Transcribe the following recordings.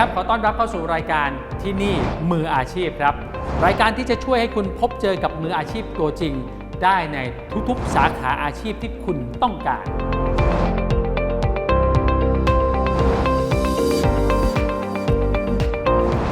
ครับ ขอต้อนรับเข้าสู่รายการที่นี่มืออาชีพครับ รายการที่จะช่วยให้คุณพบเจอกับมืออาชีพตัวจริง ได้ในทุกๆ สาขาอาชีพที่คุณต้องการ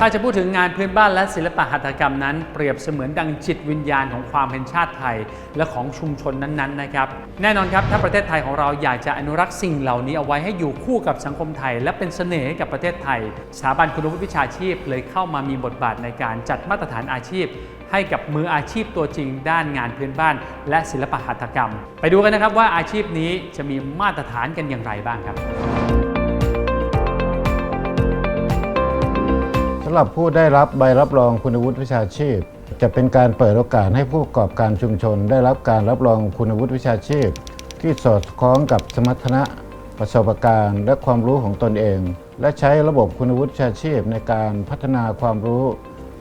ถ้าจะพูดถึงงานพื้นบ้านและศิลปะหัตถกรรมนั้น เปรียบเสมือนดังจิตวิญญาณของความเป็นชาติไทย และของชุมชนนั้นๆนะครับ แน่นอนครับ ถ้าประเทศไทยของเราอยากจะอนุรักษ์สิ่งเหล่านี้เอาไว้ให้อยู่คู่กับสังคมไทย และเป็นเสน่ห์ให้กับประเทศไทย สถาบันคุณวุฒิวิชาชีพเลยเข้ามามีบทบาทในการจัดมาตรฐานอาชีพ ให้กับมืออาชีพตัวจริง ด้านงานพื้นบ้าน และศิลปะหัตถกรรม ไปดูกันนะครับว่าอาชีพนี้จะมีมาตรฐานกันอย่างไรบ้างครับ หรับผู้ได้รับใบรับรองคุณวุฒิวิชาชีพ จะเป็นการเปิดโอกาสให้ผู้ประกอบการชุมชน ได้รับการรับรองคุณวุฒิวิชาชีพ ที่สอดคล้องกับสมรรถนะประสบการณ์และความรู้ของตนเอง และใช้ระบบคุณวุฒิวิชาชีพในการพัฒนาความรู้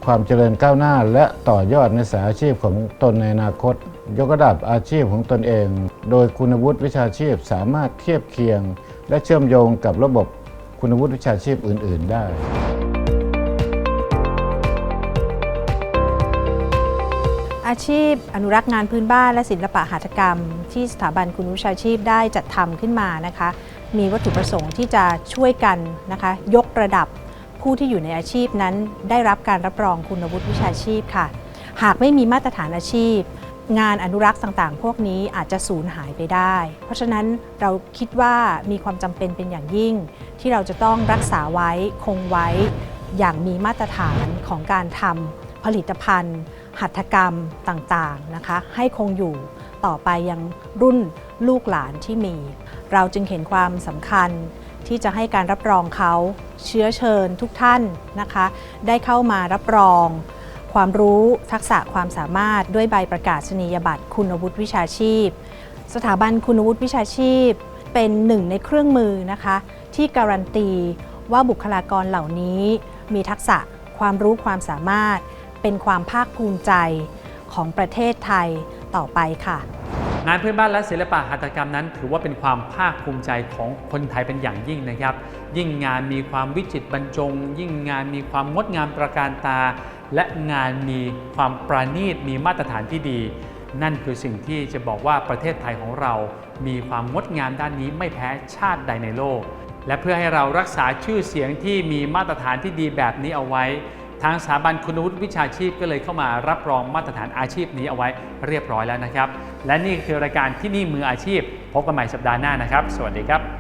ความเจริญก้าวหน้า และต่อยอดในสายอาชีพของตนในอนาคต ยกระดับอาชีพของตนเอง โดยคุณวุฒิวิชาชีพสามารถเทียบเคียง และเชื่อมโยงกับระบบคุณวุฒิวิชาชีพอื่น ๆ ได้ อาชีพอนุรักษ์งานพื้นบ้านและศิลปะหัตถกรรม ที่สถาบันคุณวิชาชีพได้จัดทำขึ้นมานะคะ มีวัตถุประสงค์ที่จะช่วยกันนะคะ ยกระดับผู้ที่อยู่ในอาชีพนั้นได้รับการรับรองคุณวุฒิวิชาชีพค่ะ หากไม่มีมาตรฐานอาชีพ งานอนุรักษ์ต่างๆ พวกนี้อาจจะสูญหายไปได้ เพราะฉะนั้นเราคิดว่ามีความจำเป็นเป็นอย่างยิ่ง ที่เราจะต้องรักษาไว้คงไว้อย่างมีมาตรฐานของการทำ ผลิตภัณฑ์ หัตถกรรมต่างๆนะคะให้คงอยู่ต่อไปยังรุ่นลูกหลานที่มี เราจึงเห็นความสำคัญที่จะให้การรับรองเขาเชื้อเชิญทุกท่านนะคะ ได้เข้ามารับรอง ความรู้ทักษะความสามารถด้วยใบประกาศนียบัตรคุณวุฒิวิชาชีพ สถาบันคุณวุฒิวิชาชีพ เป็นหนึ่งในเครื่องมือนะคะ ที่การันตีว่าบุคลากรเหล่านี้มีทักษะความรู้ความสามารถ เป็นความภาคภูมิใจของประเทศไทยต่อไปค่ะ งานพื้นบ้านและศิลปะหัตถกรรมนั้น ถือว่าเป็นความภาคภูมิใจของคนไทยเป็นอย่างยิ่งนะครับ ยิ่งงานมีความวิจิตรบรรจง ยิ่งงานมีความงดงามประการตา และงานมีความประณีตมีมาตรฐานที่ดี นั่นคือสิ่งที่จะบอกว่าประเทศไทยของเรา มีความงดงามด้านนี้ไม่แพ้ชาติใดในโลก และเพื่อให้เรารักษาชื่อเสียงที่มีมาตรฐานที่ดีแบบนี้เอาไว้ ทางสถาบันคุณวุฒิวิชาชีพก็เลยเข้ามารับรองมาตรฐานอาชีพนี้เอาไว้เรียบร้อยแล้วนะครับ และนี่คือรายการที่นี่มืออาชีพ พบกันใหม่สัปดาห์หน้านะครับ สวัสดีครับ